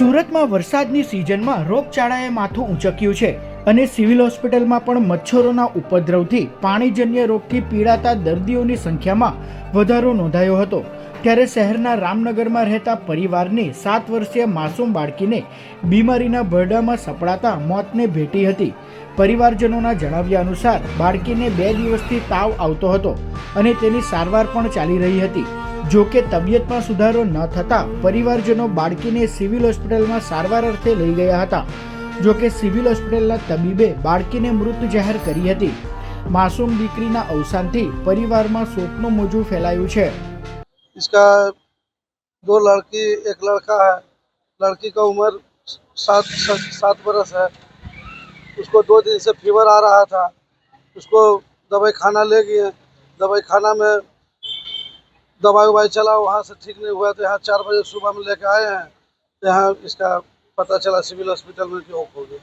સુરતમાં વરસાદની સિઝનમાં રોગચાળાએ માથું ઊંચક્યું છે અને સિવિલ હોસ્પિટલમાં પણ મચ્છરોના ઉપદ્રવથી પાણીજન્ય રોગથી પીડાતા દર્દીઓની સંખ્યામાં વધારો નોંધાયો હતો. ત્યારે શહેરના રામનગરમાં રહેતા પરિવારની સાત વર્ષીય માસૂમ બાળકીને બીમારીના ભરડામાં સપડાતા મોતને ભેટી હતી. પરિવારજનોના જણાવ્યા અનુસાર બાળકીને બે દિવસથી તાવ આવતો હતો અને તેની સારવાર પણ ચાલી રહી હતી. જો કે તબિયતમાં સુધારો ન થતાં પરિવારજનો બાળકીને સિવિલ હોસ્પિટલમાં સારવાર અર્થે લઈ ગયા હતા જો કે સિવિલ હોસ્પિટલના તબીબે બાળકીને મૃત જાહેર કરી હતી માસૂમ દીકરીના અવસાનથી પરિવારમાં શોકનું મોજું ફેલાયું છે इसका दो लड़की एक लड़का है लड़की का उम्र सात सात सात बरस है उसको दो दिन से फीवर आ रहा था उसको दवाई खाना ले गए दवाई खाना में दवाई ववाई चला वहाँ से ठीक नहीं हुआ तो यहाँ चार बजे सुबह में लेके आए हैं तो यहाँ इसका पता चला सिविल हॉस्पिटल में कि ऑफ हो गया